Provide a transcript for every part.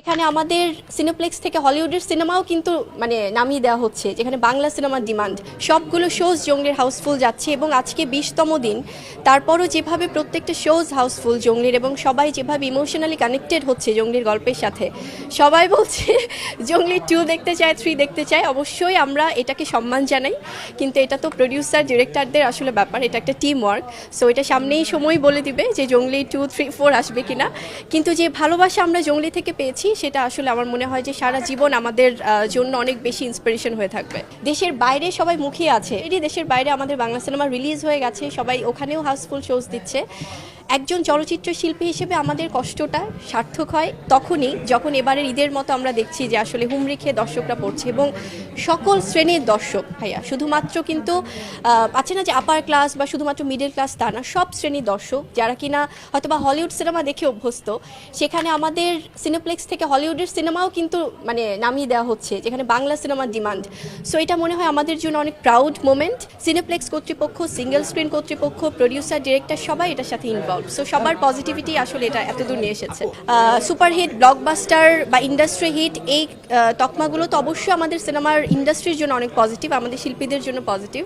এখানে আমাদের সিনেপ্লেক্স থেকে হলিউডের সিনেমাও কিন্তু মানে নামিয়ে দেওয়া হচ্ছে, যেখানে বাংলা সিনেমার ডিমান্ড সবগুলো শোজ জঙ্গলির হাউসফুল যাচ্ছে এবং আজকে বিশতম দিন। তারপরও যেভাবে প্রত্যেকটা শোজ হাউসফুল জঙ্গলির এবং সবাই যেভাবে ইমোশনালি কানেক্টেড হচ্ছে জঙ্গলির গল্পের সাথে, সবাই বলছে, জঙ্গলি টু দেখতে চায় থ্রি দেখতে চায়। অবশ্যই আমরা এটাকে সম্মান জানাই, কিন্তু এটা তো প্রডিউসার ডিরেক্টরদের আসলে ব্যাপার, এটা একটা টিম ওয়ার্ক সো এটা সামনেই সময় বলে দিবে যে জঙ্গলি টু থ্রি ফোর আসবে কিনা। কিন্তু যে ভালোবাসা আমরা জঙ্গলি থেকে পেয়েছি সেটা আসলে আমার মনে হয় যে সারা জীবন আমাদের জন্য অনেক বেশি ইন্সপিরেশন হয়ে থাকবে। দেশের বাইরে সবাই মুখিয়ে আছে। এটি দেশের বাইরে আমাদের বাংলা সিনেমা রিলিজ হয়ে গেছে, সবাই ওখানেও হাউসফুল শোজ দিচ্ছে। একজন চলচ্চিত্র শিল্পী হিসেবে আমাদের কষ্টটা সার্থক হয় তখনই, যখন এবারের ঈদের মতো আমরা দেখছি যে আসলে হুমড়ি খেয়ে দর্শকরা পড়ছে এবং সকল শ্রেণির দর্শক, ভাইয়া, শুধুমাত্র কিন্তু আছে না যে আপার ক্লাস বা শুধুমাত্র মিডল ক্লাস তা না, সব শ্রেণির দর্শক, যারা কিনা হয়তোবা হলিউড সিনেমা দেখে অভ্যস্ত, সেখানে আমাদের সিনেপ্লেক্স থেকে হলিউডের সিনেমাও কিন্তু মানে নামিয়ে দেওয়া হচ্ছে, যেখানে বাংলা সিনেমার ডিমান্ড। সো এটা মনে হয় আমাদের জন্য অনেক প্রাউড মোমেন্ট সিনেপ্লেক্স কর্তৃপক্ষ সিঙ্গেল স্ক্রিন কর্তৃপক্ষ প্রডিউসার ডিরেক্টর সবাই এটার সাথে ইনভলভ সো সবার পজিটিভিটি আসলে এটা এতদূর নিয়ে এসেছে। সুপারহিট ব্লকবাস্টার বা ইন্ডাস্ট্রি হিট এই তকমাগুলো তো অবশ্যই আমাদের সিনেমার ইন্ডাস্ট্রির জন্য অনেক পজিটিভ আমাদের শিল্পীদের জন্য পজিটিভ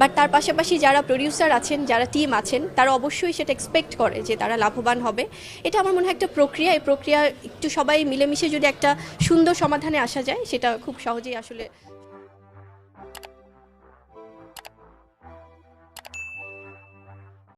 বাট তার পাশাপাশি যারা প্রডিউসার আছেন, যারা টিম আছেন, তারা অবশ্যই সেটা এক্সপেক্ট করে যে তারা লাভবান হবে। এটা আমার মনে হয় একটা প্রক্রিয়া। এই প্রক্রিয়া একটু সবাই মিলেমিশে যদি একটা সুন্দর সমাধানে আসা যায় সেটা খুব সহজেই আসলে